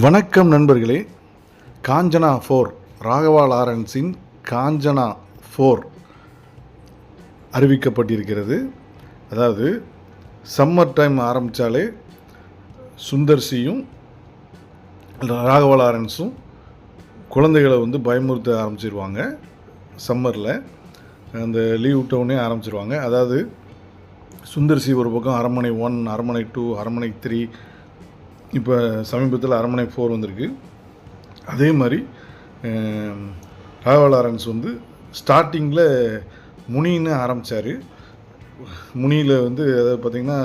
வணக்கம் நண்பர்களே. காஞ்சனா ஃபோர் ராகவா லாரன்ஸின் காஞ்சனா ஃபோர் அறிவிக்கப்பட்டிருக்கிறது. அதாவது சம்மர் டைம் ஆரம்பித்தாலே சுந்தர்சியும் ராகவா லாரன்ஸும் குழந்தைகளை வந்து பயமுறுத்த ஆரம்பிச்சிருவாங்க சம்மரில். அந்த லீவ் விட்டவுடனே ஆரம்பிச்சிருவாங்க. அதாவது சுந்தர்சி ஒரு பக்கம் அரண்மனை ஒன் அரண்மனை டூ அரண்மனை த்ரீ இப்போ சமீபத்தில் அரண்மனை ஃபோர் வந்திருக்கு. அதே மாதிரி அஹ், லாரன்ஸ் வந்து ஸ்டார்டிங்கில் முனின்னு ஆரம்பித்தார் முனியில் வந்து அதாவது பார்த்திங்கன்னா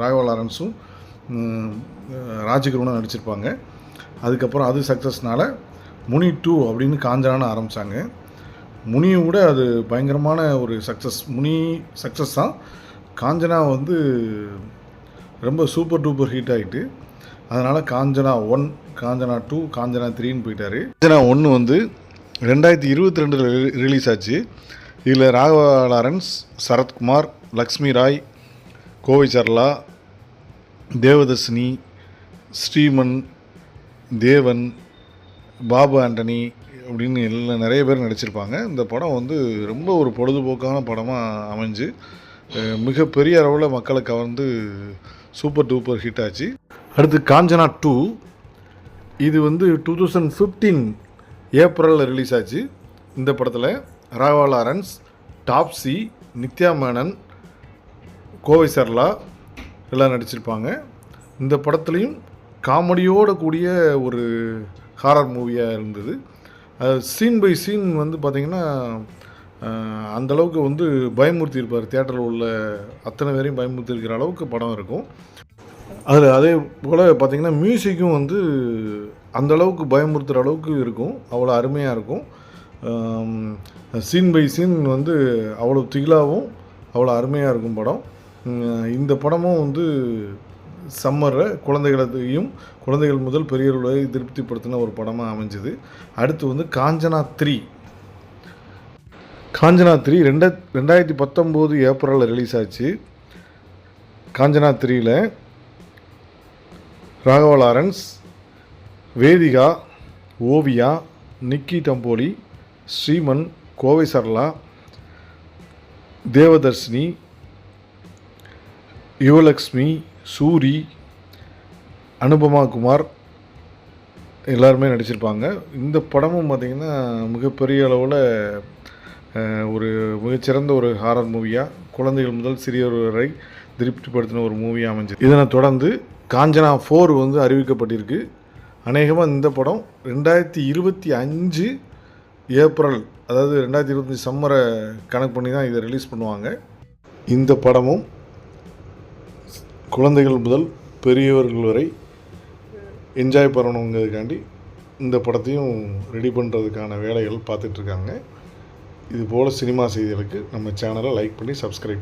ராகவா லாரன்ஸும் உம், ராஜகுருவனும் நடிச்சிருப்பாங்க. அதுக்கப்புறம் அது சக்ஸஸ்னால் முனி டூ அப்படின்னு காஞ்சனான்னு ஆரம்பித்தாங்க முனியை விட அது பயங்கரமான ஒரு சக்ஸஸ் முனி சக்ஸஸ் தான். காஞ்சனா வந்து ரொம்ப சூப்பர் டூப்பர் ஹிட் ஆகிட்டு அதனால் காஞ்சனா ஒன் காஞ்சனா டூ காஞ்சனா த்ரீன்னு போயிட்டார். காஞ்சனா ஒன்று வந்து ரெண்டாயிரத்தி இருபத்தி ரெண்டில் ரிலீஸ் ஆச்சு. இதில் ராகவா லாரன்ஸ் சரத்குமார் லக்ஷ்மி ராய் கோவை சர்லா தேவதர்ஷினி ஸ்ரீமன் தேவன் பாபு ஆண்டனி அப்படின்னு எல்லாம் நிறைய பேர் நடிச்சிருப்பாங்க. இந்த படம் வந்து ரொம்ப ஒரு பொழுதுபோக்கான படமாக அமைஞ்சு மிகப்பெரிய அளவில் மக்களை கவர்ந்து சூப்பர் டூப்பர் ஹிட் ஆச்சு. அடுத்து காஞ்சனா டூ. இது வந்து டூ தௌசண்ட் ஃபிஃப்டீன் ஏப்ரலில் ரிலீஸ் ஆச்சு. இந்த படத்தில் ராகவா லாரன்ஸ் டாப்ஸி நித்யா மேனன் கோவை சர்லா எல்லாம் நடிச்சிருப்பாங்க. இந்த படத்துலையும் காமெடியோடு கூடிய ஒரு ஹாரர் மூவியாக இருந்தது. சீன் பை சீன் வந்து பார்த்திங்கன்னா அந்தளவுக்கு அந்த அளவுக்கு வந்து பயமுறுத்தி இருப்பார். உள்ள அத்தனை பேரையும் பயமுறுத்தி இருக்கிற அளவுக்கு படம் இருக்கும். அதில் அதே போல் பார்த்திங்கன்னா மியூசிக்கும் வந்து அந்த அளவுக்கு பயமுறுத்துகிற அளவுக்கு இருக்கும். அவ்வளோ அருமையாக இருக்கும். சீன் பை சீன் வந்து அவ்வளோ திகிலாகவும் அவ்வளோ அருமையாக இருக்கும் படம். இந்த படமும் வந்து சம்மரில் குழந்தைகளையும் குழந்தைகள் முதல் பெரியவர்களை திருப்திப்படுத்தின ஒரு படமாக அமைஞ்சது. அடுத்து வந்து காஞ்சனா த்ரீ காஞ்சனா த்ரீ ரெண்ட ரெண்டாயிரத்தி பத்தொம்போது ஏப்ரலில் ரிலீஸ் ஆச்சு. காஞ்சனா த்ரீயில் ராகவ லாரன்ஸ் வேதிகா ஓவியா நிக்கி டம்போலி ஸ்ரீமன் கோவை சரளா தேவதர்ஷினி யுவலக்ஷ்மி சூரி அனுபமா குமார் எல்லாருமே நடிச்சிருப்பாங்க. இந்த படமும் பார்த்திங்கன்னா மிகப்பெரிய அளவில் ஒரு மிகச்சிறந்த ஒரு ஹாரர் மூவியாக குழந்தைகள் முதல் சிறியவர் வரை திருப்திப்படுத்தின ஒரு மூவியாக அமைஞ்சது. இதனை தொடர்ந்து காஞ்சனா ஃபோர் வந்து அறிவிக்கப்பட்டிருக்கு. அநேகமாக இந்த படம் ரெண்டாயிரத்தி இருபத்தி அஞ்சு ஏப்ரல் அதாவது ரெண்டாயிரத்தி இருபத்தஞ்சி சம்மரை கணக்கு பண்ணி தான் இதை ரிலீஸ் பண்ணுவாங்க. இந்த படமும் குழந்தைகள் முதல் பெரியவர்கள் வரை என்ஜாய் பண்ணணுங்கிறதுக்காண்டி இந்த படத்தையும் ரெடி பண்ணுறதுக்கான வேலைகள் பார்த்துட்ருக்காங்க இது போல் சினிமா செய்திகளுக்கு நம்ம சேனலை லைக் பண்ணி சப்ஸ்கிரைப்